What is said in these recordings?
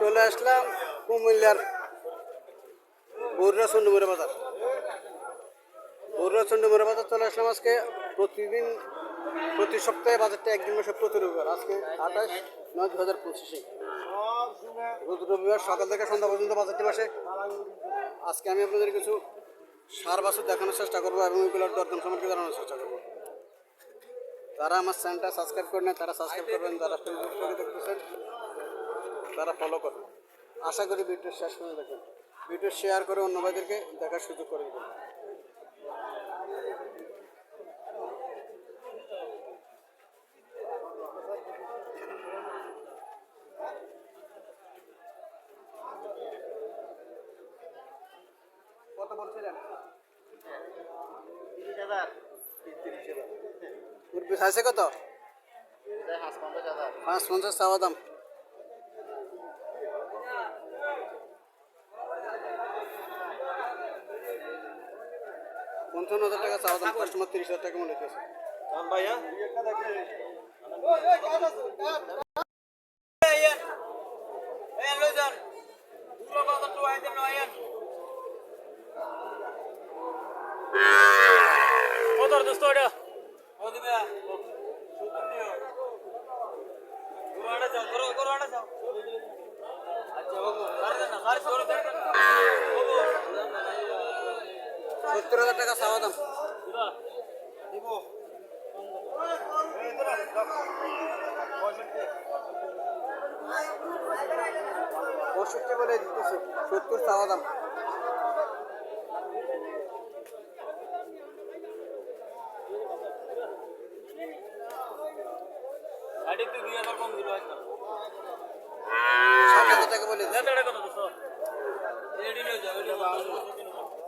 চলে আসলাম কুমিল্লার বৌরা চন্ডমুড়া বাজার। বৌরা চন্ডমুড়া বাজার চলে আসলাম আজকে প্রতিদিন, প্রতি সপ্তাহে বাজারটা একদিন মাসে প্রতি রবিবার। আজকে আঠাশ নয় দু হাজার পঁচিশে। রোজ রবিবার সকাল থেকে সন্ধ্যা পর্যন্ত বাজারটি বসে। আজকে আমি আপনাদের কিছু সার বাছুর দেখানোর চেষ্টা করব এবং ওইগুলোর দরদাম সম্পর্কে জানানোর চেষ্টা করব। যারা আমার চ্যানেলটা সাবস্ক্রাইব করে নেয় তারা সাবস্ক্রাইব করবেন, যারা ফেসবুক থেকে দেখতেছেন তারা ফলো করবেন আশা করি ভিডিও শেষ করে দেখবেন ভিডিও শেয়ার করে অন্য ভাইদেরকে দেখার সুযোগ করে দেবেন। কত পাঁচ পঞ্চাশ চাওয়া দাম। পঞ্চান্ন হাজার টাকা চাওয়া দাম কাস্টমার তিরিশ হাজার টাকা মনে হচ্ছে। দাম ভাইয়া? দোস্ত এটা? সত্তর হাজার টাকা চাওয়া দাম। পঁয়ষট্টি বলে দিতেছে সত্তর চাওয়া দাম। ষাট হাজার টাকা বলে দিতেছে কত দোস্ত বাউন্ন ব্যাগটা লই আরে না ব্যাগটা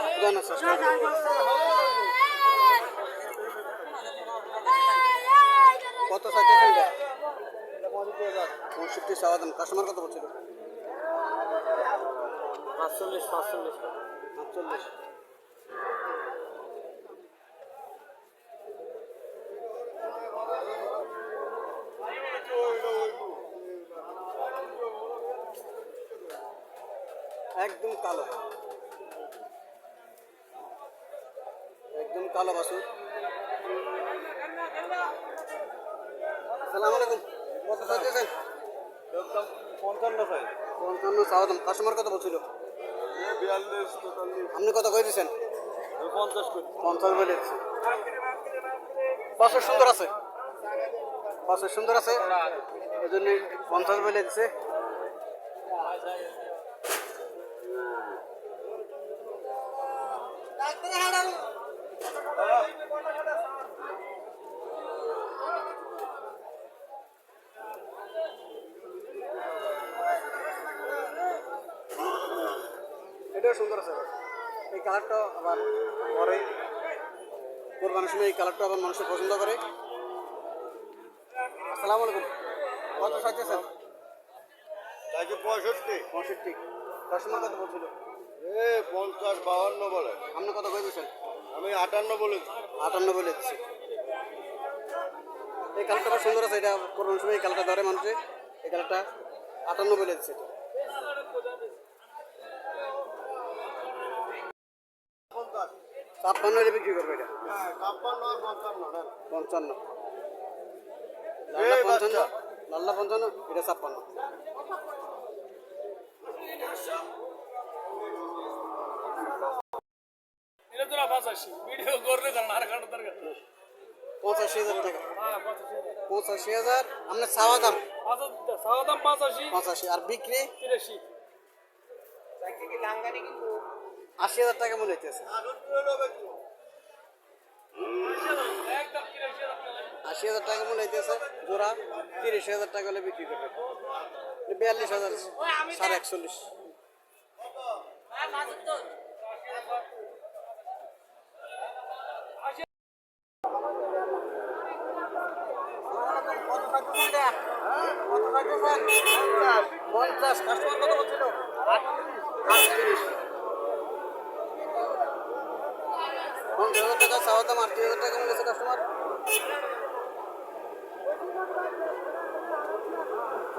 কত চাইতেছেন পঁয়ষট্টি চাওয়া দাম কাস্টমার কত বলছিল? পাঁচচল্লিশ পাঁচচল্লিশ। আটচল্লিশ একদম কালো একদম কালো বাসুর সালাম আলাইকুম। কত চাইতেছেন পঞ্চান্ন চাওয়া কাস্টমার কত বলছিল? আপনি কত দিচ্ছেন পঞ্চাশ পঞ্চাশ বলে সুন্দর আছে? বাসের সুন্দর আছে? এই জন্য পঞ্চাশ বলে দিচ্ছে এটাও সুন্দর আছে। এই কালারটা আবার পরে কোরবানির সময় এই কালারটা আবার মানুষের পছন্দ করে। আসসালামু আলাইকুম। কত চাইতেছেন তাকে পঁয়ষট্টি। পঁয়ষট্টি। কাস্টমার কত বলছিল? এ পঞ্চাশ বাহান্ন বলে। আপনি কত দিয়েছেন আমি আটান্ন বলেছি। আটান্ন বলে দিচ্ছি এই কালারটা সুন্দর আছে এটা কোরবানির সময় এই কালারটা ধরে মানুষে এই কালারটা আটান্ন বলে দিচ্ছে পঞ্চাশ ছাপ্পান্ন হলে বিক্রি করবে এটা? হ্যাঁ পঞ্চান্ন লাল্লা পঞ্চান্ন? লাল্লা পঞ্চান্ন? এটা ছাপ্পান্ন এটা তোরা পাঁচাশি। ভিডিও করলে কারণ আর দরকার পঁচাশি হাজার টাকা। হ্যাঁ পঁচাশি হাজার। আপনার চাওয়া দাম? চাওয়া দাম পাঁচাশি। পঁচাশি। আর বিক্রি? তিরাশি। আশি হাজার টাকা মনে হইতেছে। একদম আশি হাজার টাকা মনে হইতেছে। জোড়া তিরিশ হাজার টাকা হলে বিক্রি করবে। বিয়াল্লিশ হাজার সাড়ে একচল্লিশ কত খাইতেছেন এটা? কত খাইতেছেন? পঞ্চাশ। কাস্টমার কত বলছিল আটত্রিশ। পঞ্চাশ হাজার টাকা চাওয়া দাম আটত্রিশ হাজার টাকা বলেছে কাস্টমার?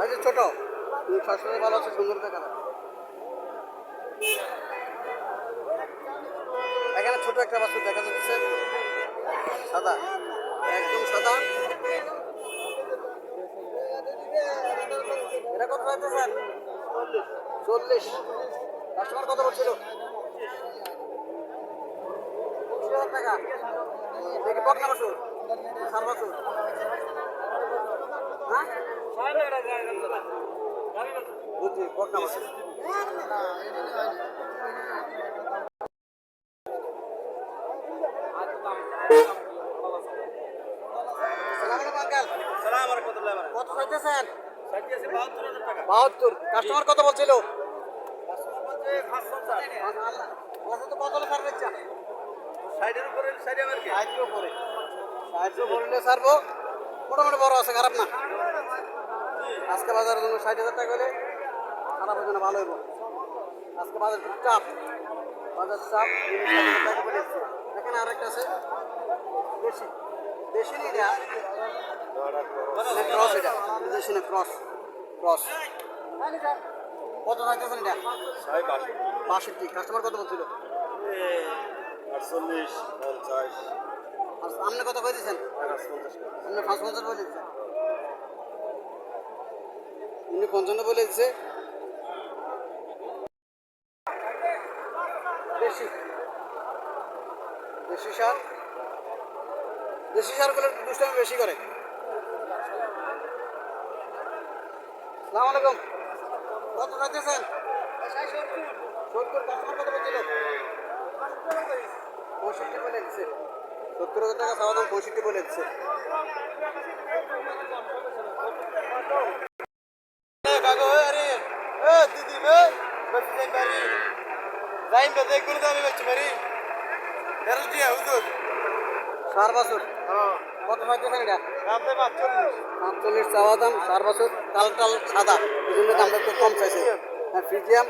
আচ্ছা ছোট শাশুড়ি ভালো আছে, সুন্দর দেখা এখানে ছোট একটা বাছুর দেখা যাচ্ছে। সাদা। একদম সাদা এটা কত স্যার চল্লিশ। কাস্টমার কত বলছিল? পঁচিশ হাজার টাকা। দেখি বকনা বাছুর সার বাছুর হ্যাঁ? বুঝছি বকনা বাছুর কত চাইতেছেন? বাহাত্তর বাহাত্তর। কাস্টমার কত বলছিল? আচ্ছা মোটামুটি বড় আছে খারাপ না। আজকে বাজারের জন্য ষাট হাজার টাকা হলে খারাপ হবে না ভালো হইব। আজকে বাজার খুব চাপ বাজার চাপ এখানে আরেকটা আছে। দেশি। দেশি নিয়ে ক্রস এটা দেশি না ক্রস ক্রস কত চাইতেছেন এটা? ছয় বাষট্টি বাষট্টি। কাস্টমার কত বলছিল? আটচল্লিশ পঞ্চাশ। আপনি কত করে দিয়েছেন আপনি পাঁচ পঞ্চাশ বলে দিচ্ছেন। উনি পঞ্চান্ন বলে দিচ্ছে বেশি দেশি সার। দেশি সারগুলো দুষ্টামি বেশি করে। সালাম আলাইকুম। কত চাইতেছেন? সত্তর কাস্টমার কত বলছিল। পঁয়ষট্টি বলে দিচ্ছে। সত্তর হাজার টাকা চাওয়া দাম পঁয়ষট্টি বলে দিচ্ছে। দিদি বে বেশি পারি যাই বে, দেখ করে পারি তেরো দিয়া, হুজুর। চার বছর। হ্যাঁ। কত চাইতেছেন এটা চাওয়া দাম চার বছর টাল সাদা। এই জন্য দামটা একটু কম চাইছে। হ্যাঁ ফ্রিজিয়াম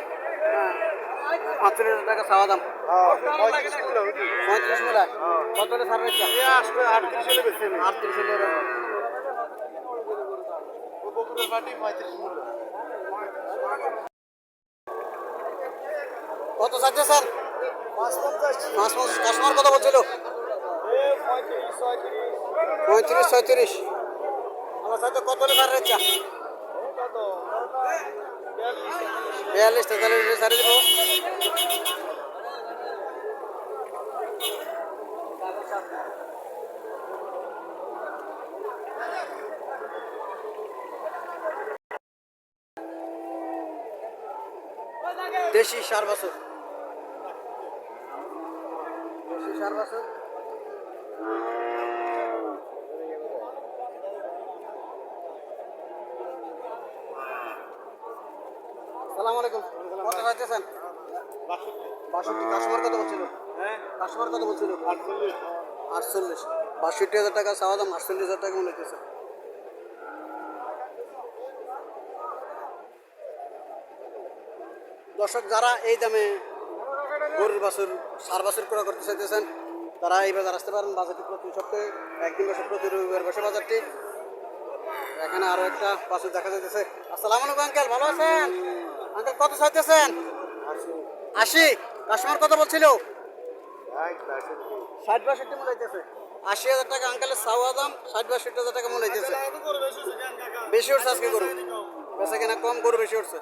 হ্যাঁ পাঁচচল্লিশ হাজার টাকা চাওয়া দাম। হ্যাঁ পঁয়ত্রিশ মেলা কত হলে আটত্রিশ হলে কত চাইছে স্যার? পাঁচ পঞ্চাশ। কাস্টমার কত বলছিল? পঁয়ত্রিশ ছয়ত্রিশ। আমার সাথে কত দিচ্ছে কত বিয়াল্লিশ তেতাল্লিশ ছাড়ে দেবো। দেশি সার বছর। দেশি সার বছর। সালাম আলাইকুম। কত চাইতেছেন? বাষট্টি। কাস্টমার কত বলছিল? হ্যাঁ। কাস্টমার কত বলছিল? আটচল্লিশ। আটচল্লিশ। বাষট্টি হাজার টাকা চাওয়া দাম আটচল্লিশ হাজার টাকা মনে দর্শক যারা এই দামে গরুর বাছুর সার বাছুর ক্রয় করতে চাইতেছেন তারা এই বাজার আসতে পারেন। বাজারটি প্রতি সপ্তাহে একদিন বসে প্রতি রবিবার বসে বাজারটি। এখানে আরও একটা বাছুর দেখা যাইতেছে। আসসালামু আলাইকুম আঙ্কেল ভালো আছেন? আঙ্কেল কত চাইতেছেন আশি কাস্টমার কত বলছিল ষাট বাষট্টি মনে হইতেছে আশি হাজার টাকা আঙ্কেলের চাওয়া দাম ষাট বাষট্টি হাজার টাকা মনে হইতেছে বেশি উঠছে আজকে গরু বেচা কেনা কম গরু বেশি উঠছে